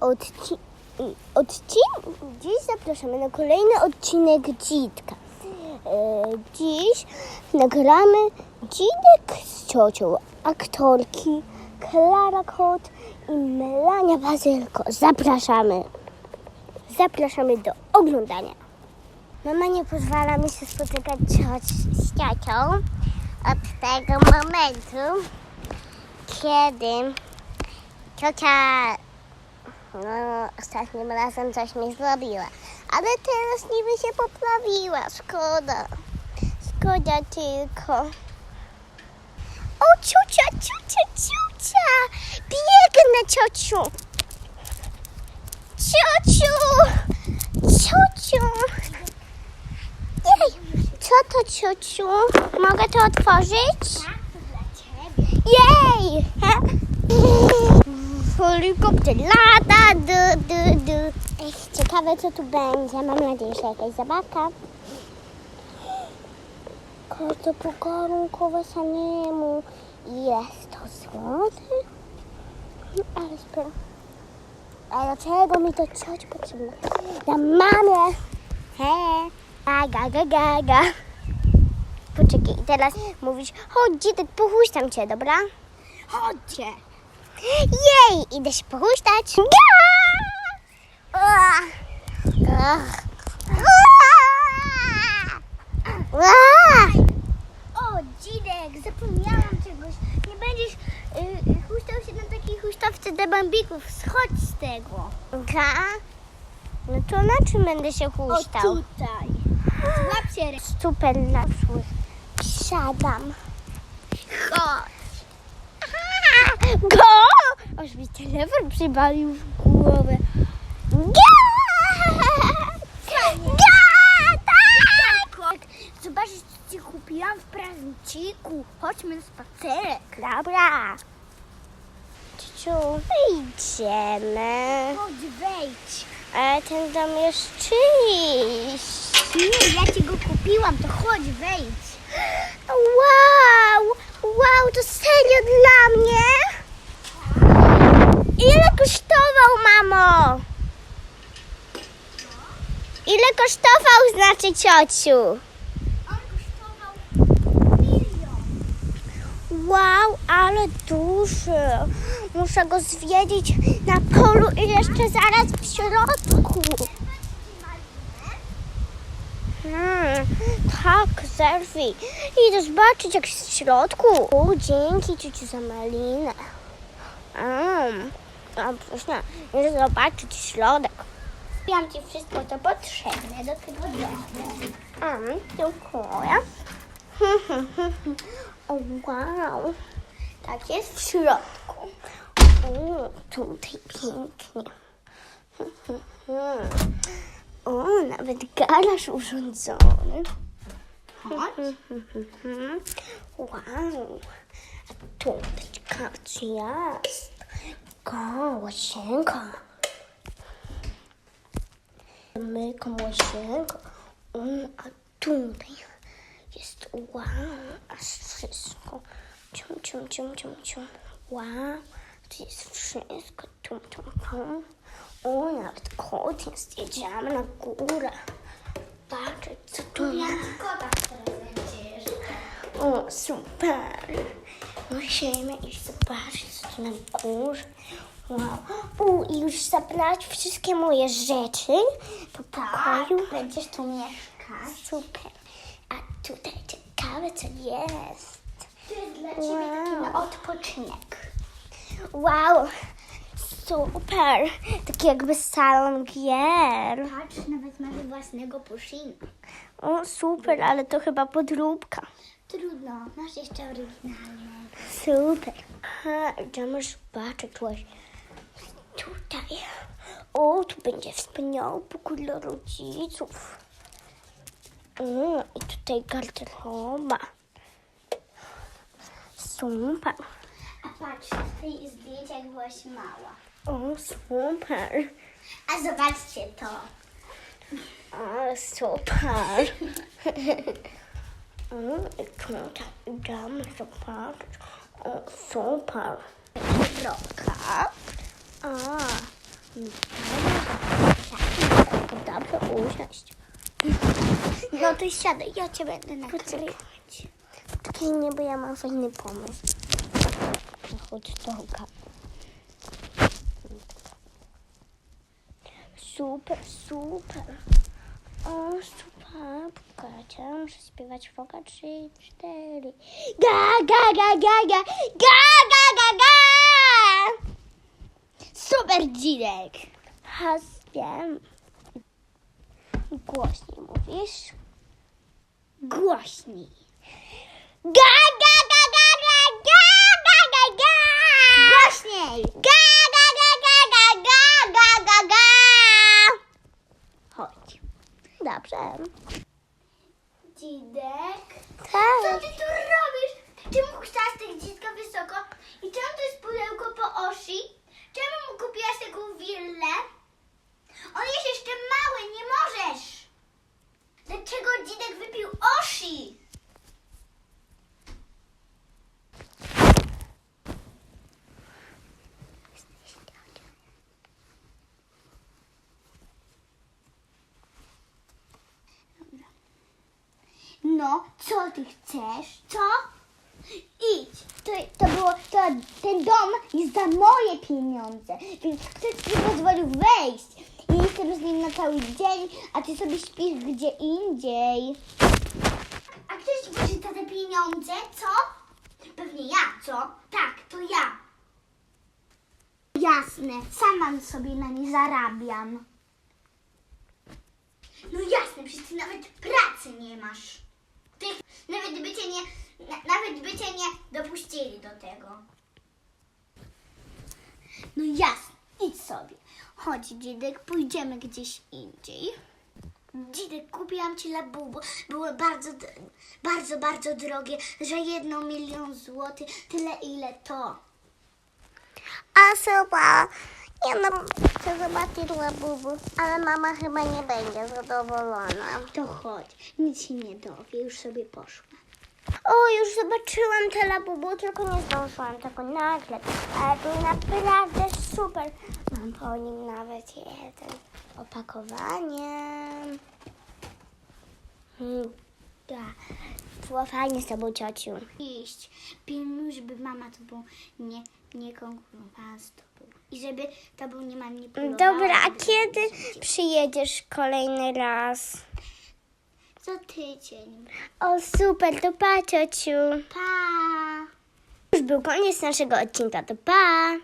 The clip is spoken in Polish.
odci- odcinek. Dziś zapraszamy na kolejny odcinek Dzitka. E, dziś nagramy Dzitek z ciocią. Aktorki Klara Kot i Melania Bazylko. Zapraszamy. Zapraszamy do oglądania. Mama nie pozwala mi się spotykać z ciocią od tego momentu, kiedy ciocia no, ostatnim razem coś mi zrobiła. Ale teraz niby się poprawiła. Szkoda. Szkoda tylko. O, ciocia, ciocia, ciocia! Biegnę, ciociu! Ciociu! Ciociu! Jej! Co to, ciociu? Mogę to otworzyć? Jej! Helikopter lata, du, du, du. Ech, ciekawe co tu będzie. Mam nadzieję, że jakaś zabawka. Karta pokarunkowa samemu. Jest to złoty? Ale sprawdź. A dlaczego mi to cioć potrzebna? Dla mamy. He. Gaga, gaga, gaga. Poczekaj, teraz mówisz, chodź dzitek, pochuśtam cię, dobra? Chodźcie. Jej, idę się pochuśtać. O, Dzidek, zapomniałam czegoś. Nie będziesz y, huśtał się na takiej huśtawce dla bambików. Schodź z tego. No to na czym będę się huśtał? tutaj. Złap się. Super naszły. Siadam. Chodź. Go! Aż mi telefon przybalił w głowę. Ga! Ga! Tak! Zobaczysz, co ci kupiłam w prezenciku. Chodźmy na spacerek. Dobra. Ciociu, wyjdziemy. Chodź, wejdź. Ale ten dom jest czyjś. Nie, ja ci go kupiłam, to chodź, wejdź. Wow! Wow, to serio dla mnie? Ile kosztował, mamo? Ile kosztował, znaczy ciociu? Wow, ale duży. Muszę go zwiedzić na polu i jeszcze zaraz w środku. Hmm, tak, zerwij. Idę zobaczyć jak jest w środku. O, dzięki ciociu za malinę. Um, a proszę, zobaczyć środek. Kupiłam ci wszystko, co potrzebne do tego domu. Um, dziękuję. O, wow. Tak jest w środku. O, tutaj pięknie. O, nawet garaż urządzony. Wow. A tutaj co jest. Go, łazienka. Myką łazienka. O, a tutaj jest wow, aż wszystko. Cium, cium, cium, cium, cium. Wow, to jest wszystko. Tum, tum, tum. O, nawet kot jest. Jedziemy na górę. Patrzeć, co tu jest. O, super. Musimy iść zobaczyć, co tu na górze. Wow. U, i już zabrać wszystkie moje rzeczy do pokoju. Tak, będziesz tu mieszkać. Super. A tutaj ciekawe, co jest. To jest dla ciebie taki Wow. na odpoczynek. Wow, super. Taki jakby salon gier. Patrz, nawet masz własnego pushina. O, super, ale to chyba podróbka. Trudno, masz jeszcze oryginalne. Super. Ha, idziemy zobaczyć coś. Tutaj. O, tu będzie wspaniały pokój dla rodziców. Mm, I tutaj garderoba. Super. A patrz, tutaj zdjęcia jak byłaś mała. O, super. A zobaczcie to. O, super. Mm, I tutaj idziemy zobaczyć. O, super. Kropka. A, Dobrze usiąść. No to siadaj, ja cię będę nagrywać. Czekaj mnie, bo ja mam fajny pomysł. Hot doga. Super, super. O, super. Pokażę, muszę śpiewać foka 3, 4. Ga, ga, ga, ga, ga, ga, ga, ga, ga. Super, Dzidek. Has, wiem. Głośniej mówisz. Głośniej. Ga, ga, ga, ga, ga, ga, ga, ga, ga. Głośniej. Ga, gidelim. Co ty chcesz? Co? Idź. To, to było, to, ten dom jest za moje pieniądze, więc ktoś ci pozwolił wejść. Ja jestem z nim na cały dzień, a ty sobie śpisz gdzie indziej. A ktoś ci pożyta te pieniądze, co? Pewnie ja, co? Tak, to ja. Jasne, sama sobie na nie zarabiam. No jasne, przecież ty nawet pracy nie masz. Nawet by cię nie, na, nawet by cię nie dopuścili do tego. No jasne, idź sobie. Chodź, Dzidek, pójdziemy gdzieś indziej. Dzidek, kupiłam ci labubu. Było bardzo, bardzo, bardzo drogie. Za jedno milion złotych. Tyle, ile to. A super. Ja no, chcę zobaczyć labubu, ale mama chyba nie będzie zadowolona. To chodź, nic się nie dowie, już sobie poszła. O, już zobaczyłam te labubu, tylko nie zdążyłam tego nagrać. Ale był naprawdę super. Mam po nim nawet jeden. Opakowanie. Hmm, da. Było fajnie z tobą, ciociu. Iść. Pilnuj, żeby mama tobą nie, nie konkurowała z tobą. I żeby tobą nie manipulowała. Dobra, a kiedy przyjedziesz kolejny raz? Za tydzień. O, super, to pa, ciociu. Pa! Już był koniec naszego odcinka, to pa!